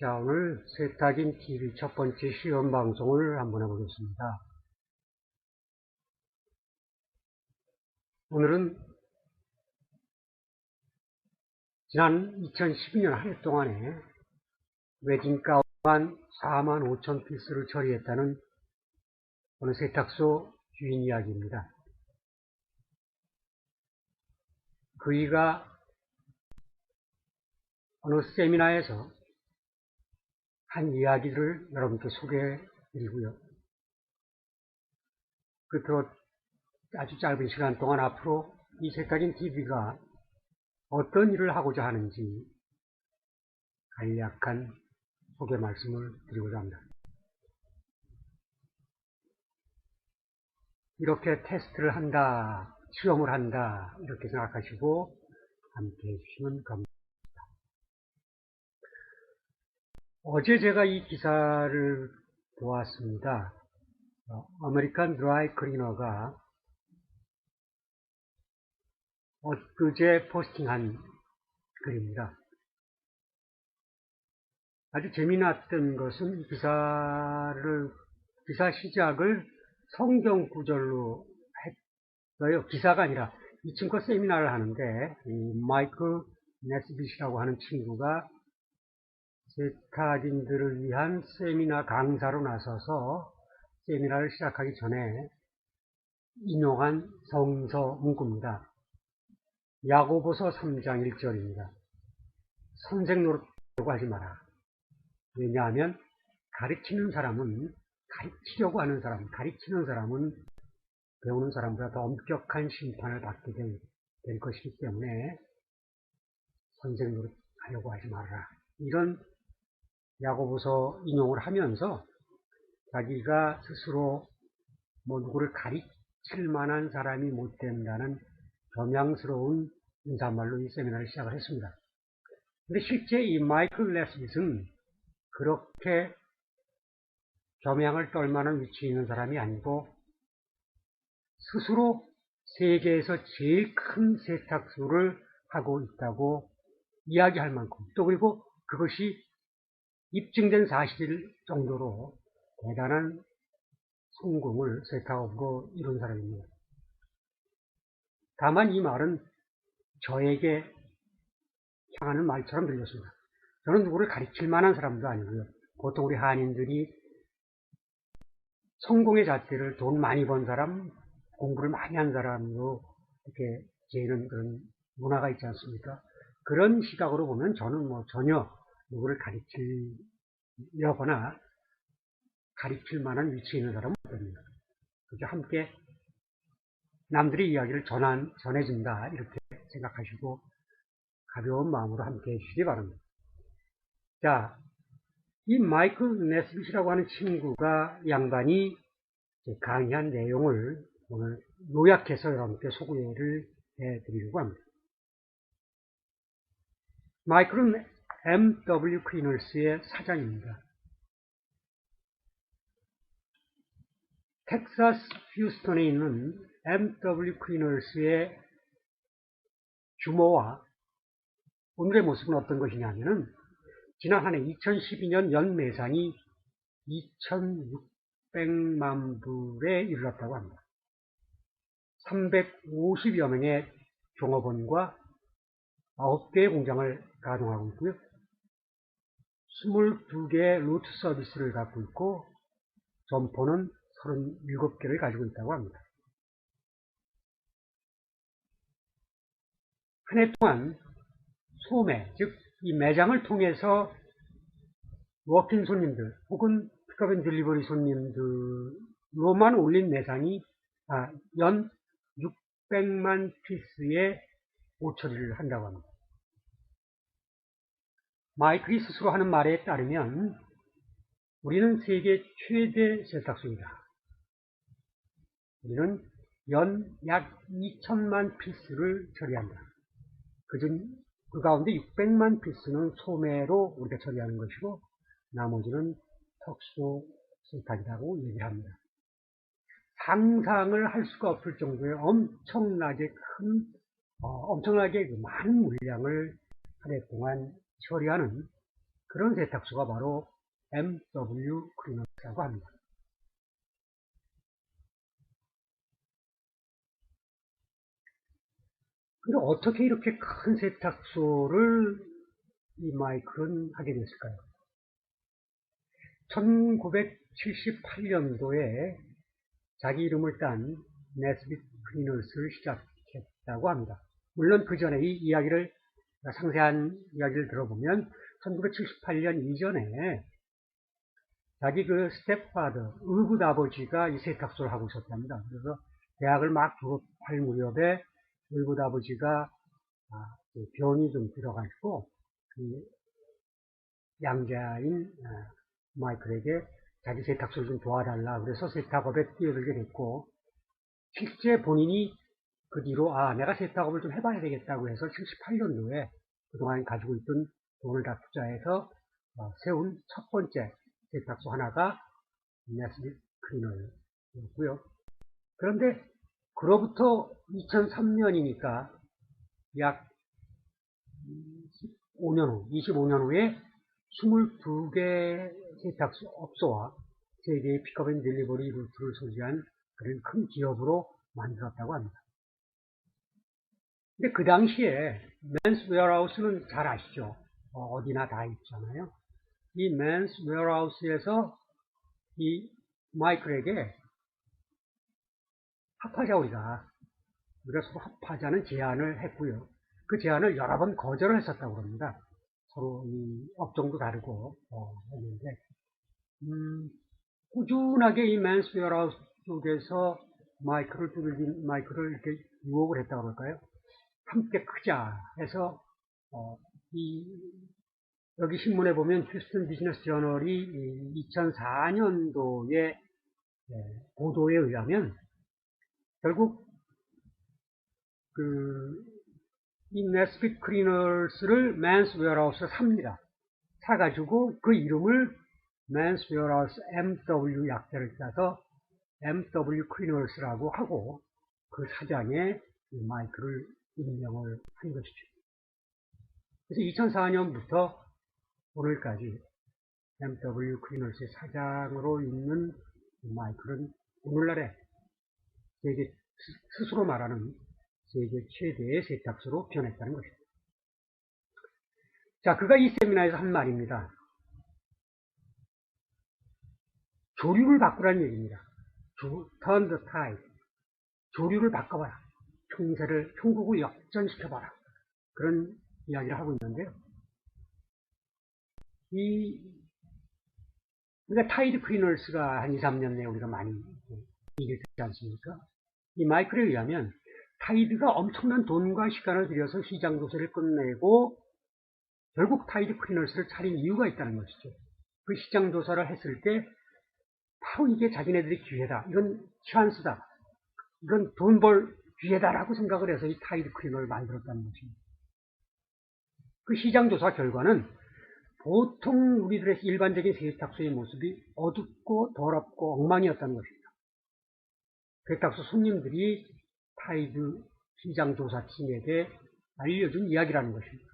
자, 오늘 세탁인 TV 첫 번째 시험 방송을 한번 해보겠습니다. 오늘은 지난 2012년 한 해 동안에 웨딩 가운 4만 5천 피스를 처리했다는 어느 세탁소 주인 이야기입니다. 그이가 어느 세미나에서 한 이야기를 여러분께 소개해 드리고요. 끝으로 아주 짧은 시간 동안 앞으로 이 세탁인 TV가 어떤 일을 하고자 하는지 간략한 소개 말씀을 드리고자 합니다. 이렇게 테스트를 한다, 시험을 한다, 이렇게 생각하시고 함께 해주시면 감사합니다. 어제 제가 이 기사를 보았습니다. 어, 아메리칸 드라이 클리너가 엊그제 포스팅한 글입니다. 아주 재미났던 것은 이 기사를, 기사 시작을 성경 구절로 했어요. 기사가 아니라 이 친구가 세미나를 하는데, 이 마이클 네스빗이라고 하는 친구가 세탁인들을 위한 세미나 강사로 나서서 세미나를 시작하기 전에 인용한 성서 문구입니다. 야고보서 3장 1절입니다. 선생 노릇하려고 하지 마라. 왜냐하면 가르치는 사람은 가르치려고 하는 사람, 가르치는 사람은 배우는 사람보다 더 엄격한 심판을 받게 될, 될 것이기 때문에 선생 노릇하려고 하지 말아라. 이런 야고보서 인용을 하면서 자기가 스스로 뭐 누구를 가르칠 만한 사람이 못 된다는 겸양스러운 인사말로 이 세미나를 시작을 했습니다. 근데 실제 이 마이클 레스빗은 그렇게 겸양을 떨 만한 위치에 있는 사람이 아니고 스스로 세계에서 제일 큰 세탁소를 하고 있다고 이야기할 만큼 또 그리고 그것이 입증된 사실 정도로 대단한 성공을 세탁업으로 이룬 사람입니다. 다만 이 말은 저에게 향하는 말처럼 들렸습니다. 저는 누구를 가르칠 만한 사람도 아니고요. 보통 우리 한인들이 성공의 잣대를 돈 많이 번 사람, 공부를 많이 한 사람으로 이렇게 재는 그런 문화가 있지 않습니까? 그런 시각으로 보면 저는 뭐 전혀 누구를 가르치려거나 가르칠 만한 위치에 있는 사람은 없습니다. 그저 함께 남들의 이야기를 전한, 전해준다 이렇게 생각하시고 가벼운 마음으로 함께 해주시기 바랍니다. 자, 이 마이클 네스빗이라고 하는 친구가 양반이 강의한 내용을 오늘 요약해서 여러분께 소개를 해드리려고 합니다. 마이클은 M.W. 퀴널스의 사장입니다. 텍사스 휴스턴에 있는 M.W. 퀴널스의 규모와 오늘의 모습은 어떤 것이냐면은 지난 한 해 2012년 연매상이 2,600만 불에 이르렀다고 합니다. 350여 명의 종업원과 9개의 공장을 가동하고 있고요. 22개의 루트 서비스를 갖고 있고 점포는 37개를 가지고 있다고 합니다. 한 해 동안 소매, 즉 이 매장을 통해서 워킹 손님들 혹은 픽업앤 딜리버리 손님들로만 올린 매상이 아, 연 600만 피스의 오처리를 한다고 합니다. 마이클이 스스로 하는 말에 따르면 우리는 세계 최대 세탁소이다. 우리는 연 약 2천만 피스를 처리한다. 그중 그 가운데 600만 피스는 소매로 우리가 처리하는 것이고 나머지는 턱수 세탁이라고 얘기를 합니다. 상상을 할 수가 없을 정도의 엄청나게 큰, 어, 엄청나게 그 많은 물량을 한 해 동안 처리하는 그런 세탁소가 바로 MW 클리너스라고 합니다. 근데 어떻게 이렇게 큰 세탁소를 이 마이클은 하게 됐을까요? 1978년도에 자기 이름을 딴 네스빗 클리너스를 시작했다고 합니다. 물론 그 전에 이 이야기를 상세한 이야기를 들어보면 1978년 이전에 자기 그 스텝파더, 의붓 아버지가 이 세탁소를 하고 있었답니다. 그래서 대학을 막 졸업할 무렵에 의붓 아버지가 아, 그좀 들어가지고 그 양자인 아, 마이클에게 자기 세탁소를 좀 도와달라 그래서 세탁업에 뛰어들게 됐고 실제 본인이 그 뒤로 아 내가 세탁업을 좀 해봐야 되겠다고 해서 78년도에 그동안 가지고 있던 돈을 다 투자해서 어, 세운 첫 번째 세탁소 하나가 네스빗 클리너였고요. 그런데 그로부터 2003년이니까 약 5년 후, 25년 후에 22개 세탁소 업소와 3개의 픽업 앤 딜리버리 루트를 소지한 그런 큰 기업으로 만들었다고 합니다. 근데 그 당시에 맨스 웨어하우스는 잘 아시죠? 어, 디나다 있잖아요. 이 맨스 웨어하우스에서 이 마이클에게 합하자 우리가 우리가 서로 합하자는 제안을 했고요. 그 제안을 여러 번 거절을 했었다고 합니다. 서로 이 업종도 다르고 어, 했는데 음, 꾸준하게 이 맨스 웨어하우스 쪽에서 마이크를 두들긴 마이크를 이렇게 유혹을 했다고 그럴까요? 함께 크자 해서 어, 이 여기 신문에 보면 휴스턴 비즈니스 저널이 2004년도에 보도에 의하면 결국 그이 네스핏 크리너스를 맨스 웨어하우스에 삽니다. 사가지고 그 이름을 맨스 웨어하우스 MW 약자를 따서 MW 크리너스라고 하고 그 사장에 마이크를 임명을 한 것이죠. 그래서 2004년부터 오늘까지 MW 클리너스의 사장으로 있는 마이클은 오늘날의 세계 스스로 말하는 세계 최대의 세탁소로 변했다는 것입니다. 자, 그가 이 세미나에서 한 말입니다. 조류를 바꾸라는 얘기입니다. 조, turn the tide. 조류를 바꿔봐라. 형세를, 형국을 역전시켜봐라. 그런 이야기를 하고 있는데요. 이, 그러니까 타이드 크리너스가 한 2, 3년 내에 우리가 많이 얘기를 듣지 않습니까? 이 마이클에 의하면 타이드가 엄청난 돈과 시간을 들여서 시장 조사를 끝내고 결국 타이드 크리너스를 차린 이유가 있다는 것이죠. 그 시장 조사를 했을 때 바로 이게 자기네들의 기회다. 이건 찬스다. 이건 돈 벌 기회다라고 생각을 해서 이 타이드 크리너를 만들었다는 것입니다. 그 시장 조사 결과는 보통 우리들의 일반적인 세탁소의 모습이 어둡고 더럽고 엉망이었다는 것입니다. 세탁소 손님들이 타이드 시장 조사팀에게 알려준 이야기라는 것입니다.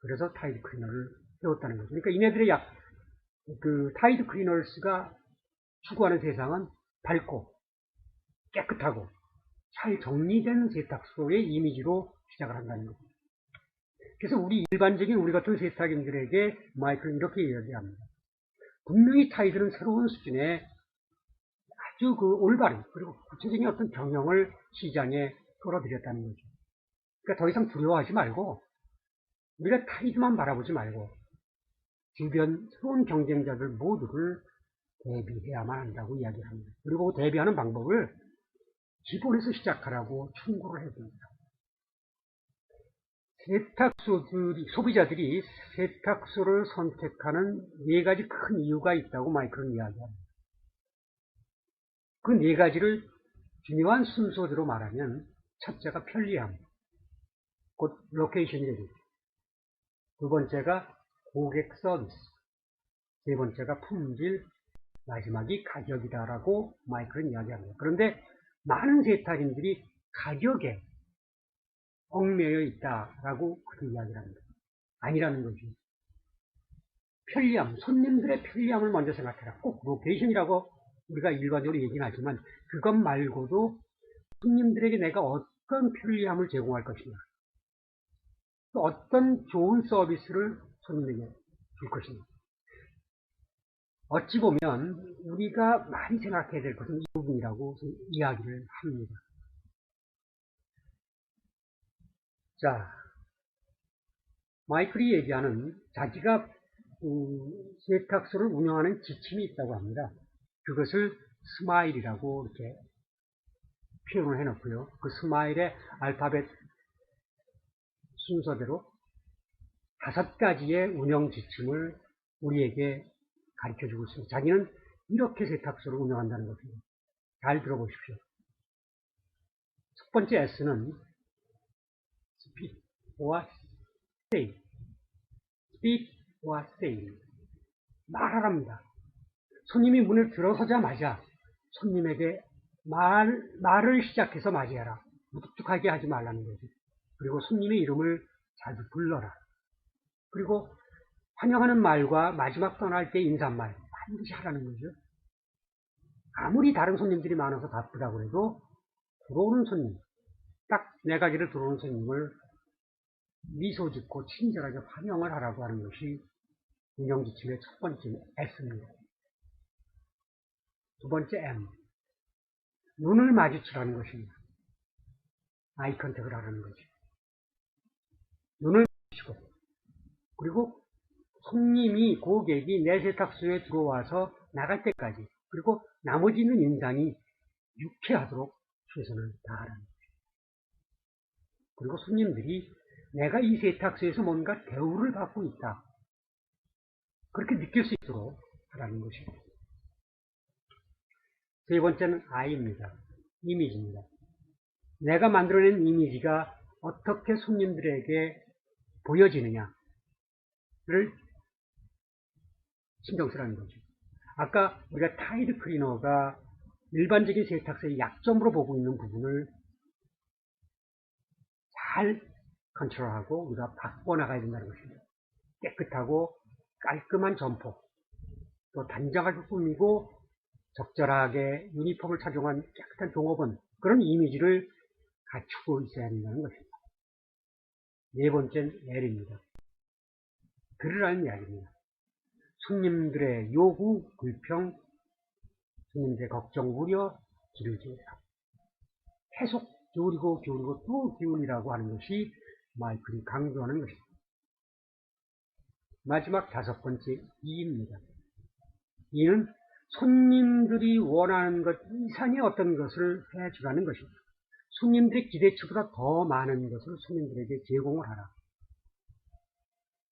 그래서 타이드 클리너를 세웠다는 거죠. 그러니까 이네들의 약, 그 타이드 클리너스가 추구하는 세상은 밝고 깨끗하고 잘 정리된 세탁소의 이미지로 시작을 한다는 겁니다. 그래서 우리 일반적인 우리 같은 세탁인들에게 마이클은 이렇게 이야기합니다. 분명히 타이들은 새로운 수준의 아주 그 올바른 그리고 구체적인 어떤 경영을 시장에 끌어들였다는 거죠. 그러니까 더 이상 두려워하지 말고 우리가 타이드만 바라보지 말고 주변 새로운 경쟁자들 모두를 대비해야만 한다고 이야기합니다. 그리고 대비하는 방법을 기본에서 시작하라고 충고를 해줍니다. 세탁소들이, 소비자들이 세탁소를 선택하는 네 가지 큰 이유가 있다고 마이클은 이야기합니다. 그 네 가지를 중요한 순서대로 말하면 첫째가 편리함, 곧 로케이션이 되겠죠. 두 번째가 고객 서비스, 세 번째가 품질, 마지막이 가격이다라고 마이클은 이야기합니다. 그런데 많은 세탁인들이 가격에 얽매여 있다라고 그렇게 이야기를 합니다. 아니라는 거죠. 편리함, 손님들의 편리함을 먼저 생각해라. 꼭 로케이션이라고 우리가 일반적으로 얘기는 하지만 그것 말고도 손님들에게 내가 어떤 편리함을 제공할 것이냐. 또 어떤 좋은 서비스를 손님에게 줄 것이냐. 어찌 보면 우리가 많이 생각해야 될 것은 이 부분이라고 이야기를 합니다. 자, 마이클이 얘기하는 자기가 음, 세탁소를 운영하는 지침이 있다고 합니다. 그것을 스마일이라고 이렇게 표현을 해놓고요. 그 스마일의 알파벳 순서대로 다섯 가지의 운영 지침을 우리에게 가르쳐 주고 있습니다. 자기는 이렇게 세탁소를 운영한다는 것입니다. 잘 들어보십시오. 첫 번째 S는 speak와 say. speak와 say. 말하랍니다. 손님이 문을 들어서자마자 손님에게 말, 말을 시작해서 맞이해라. 무뚝뚝하게 하지 말라는 거죠. 그리고 손님의 이름을 자주 불러라. 그리고 환영하는 말과 마지막 떠날 때 인사말 반드시 하라는 거죠. 아무리 다른 손님들이 많아서 바쁘다고 해도 들어오는 손님, 딱 네 가지를 들어오는 손님을 미소 짓고 친절하게 환영을 하라고 하는 것이 운영지침의 첫 번째 S입니다. 두 번째 M. 눈을 마주치라는 것입니다. 아이 컨택을 하라는 거죠. 눈을 마주치고 그리고 손님이 고객이 내 세탁소에 들어와서 나갈 때까지 그리고 나머지 있는 인상이 유쾌하도록 최선을 다하라는 거죠. 그리고 손님들이 내가 이 세탁소에서 뭔가 대우를 받고 있다. 그렇게 느낄 수 있도록 하라는 것입니다. 세 번째는 I입니다. 이미지입니다. 내가 만들어낸 이미지가 어떻게 손님들에게 보여지느냐를 신경 쓰라는 거죠. 아까 우리가 타이드 클리너가 일반적인 세탁소의 약점으로 보고 있는 부분을 잘 컨트롤하고 우리가 바꿔나가야 된다는 것입니다. 깨끗하고 깔끔한 점포, 또 단정하게 꾸미고 적절하게 유니폼을 착용한 깨끗한 종업원 그런 이미지를 갖추고 있어야 한다는 것입니다. 네 번째는 L입니다. 들으라는 이야기입니다. 손님들의 요구, 불평, 손님들의 걱정, 우려, 기울이라 계속 기울이고 기울이고 또 기울이라고 하는 것이 마이클이 강조하는 것입니다. 마지막 다섯 번째 이입니다. 이는 손님들이 원하는 것 이상의 어떤 것을 해주라는 것입니다. 손님들의 기대치보다 더 많은 것을 손님들에게 제공을 하라.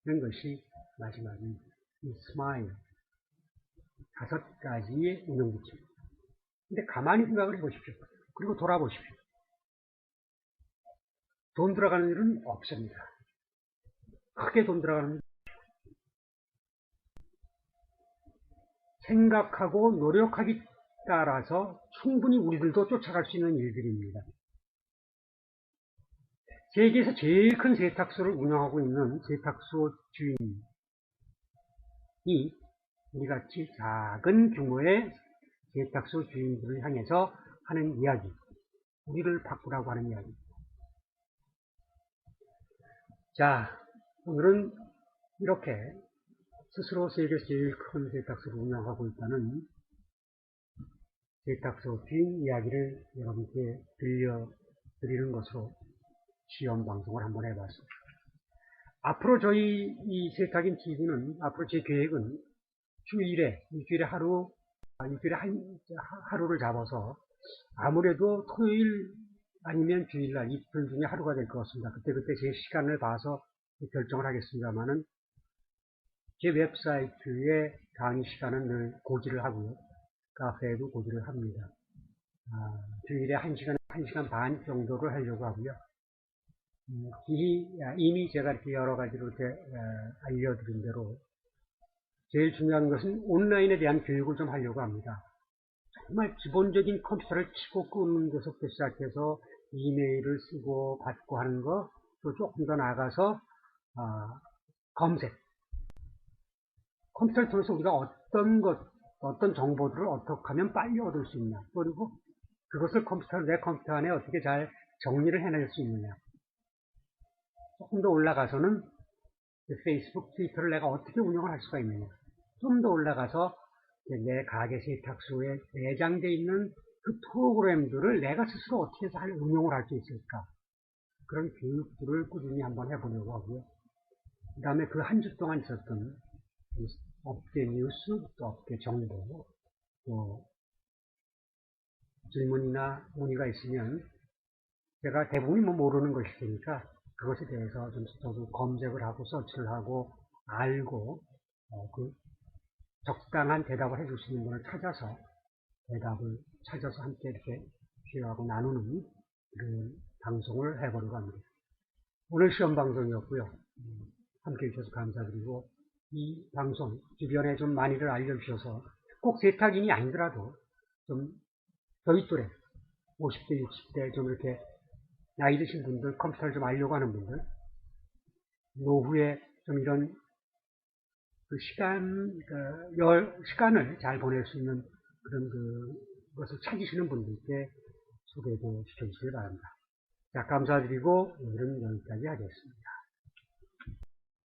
이런 것이 마지막인 이 스마일 다섯 가지의 운영기치입니다. 근데 가만히 생각을 해보십시오. 그리고 돌아보십시오. 돈 들어가는 일은 없습니다. 크게 돈 들어가는 일 생각하고 노력하기 따라서 충분히 우리들도 쫓아갈 수 있는 일들입니다. 세계에서 제일 큰 세탁소를 운영하고 있는 세탁소 주인 이 우리같이 작은 규모의 세탁소 주인들을 향해서 하는 이야기, 우리를 바꾸라고 하는 이야기. 자, 오늘은 이렇게 스스로 세계에서 제일 큰 세탁소를 운영하고 있다는 세탁소 주인 이야기를 여러분께 들려드리는 것으로 시험 방송을 한번 해봤습니다. 앞으로 저희 이 세탁인 TV는 앞으로 제 계획은 주일에 일주일에 하루 일주일에 한, 하루를 잡아서 아무래도 토요일 아니면 주일날 이틀 중에 하루가 될 것 같습니다. 그때그때 제 시간을 봐서 결정을 하겠습니다만은 제 웹사이트에 강의 시간은 늘 고지를 하고요. 카페에도 고지를 합니다. 아, 주일에 1시간, 1시간 반 정도를 하려고 하고요. 음, 이미 제가 이렇게 여러 가지로 이렇게 알려드린 대로 제일 중요한 것은 온라인에 대한 교육을 좀 하려고 합니다. 정말 기본적인 컴퓨터를 치고 끄는 것부터 시작해서 이메일을 쓰고 받고 하는 거, 또 조금 더 나아가서 어, 검색, 컴퓨터를 통해서 우리가 어떤 것, 어떤 정보들을 어떻게 하면 빨리 얻을 수 있냐. 그리고 그것을 컴퓨터, 내 컴퓨터 안에 어떻게 잘 정리를 해낼 수 있느냐. 조금 더 올라가서는 그 페이스북, 트위터를 내가 어떻게 운영을 할 수가 있느냐. 좀 더 올라가서 내 가게 세탁소에 내장되어 있는 그 프로그램들을 내가 스스로 어떻게 잘 응용을 할 수 있을까. 그런 교육들을 꾸준히 한번 해보려고 하고요. 그 다음에 그 한 주 동안 있었던 이 업계 뉴스, 또 업계 정보, 또 질문이나 문의가 있으면 제가 대부분이 뭐 모르는 것이 되니까 그것에 대해서 좀 저도 검색을 하고 서치를 하고 알고 어, 그 적당한 대답을 있는 분을 찾아서 대답을 찾아서 함께 이렇게 대화하고 나누는 그런 방송을 해보려고 합니다. 오늘 시험 방송이었고요. 음, 함께 해주셔서 감사드리고 이 방송 주변에 좀 많이들 알려주셔서 꼭 세탁인이 아니더라도 좀 저희 또래 50대 60대 좀 이렇게 나이 드신 분들 컴퓨터를 좀 알려고 하는 분들 노후에 좀 이런 그 시간 그 열, 시간을 잘 보낼 수 있는 그런 그 것을 찾으시는 분들께 소개도 시켜주시기 바랍니다. 자, 감사드리고 오늘은 여기까지 하겠습니다.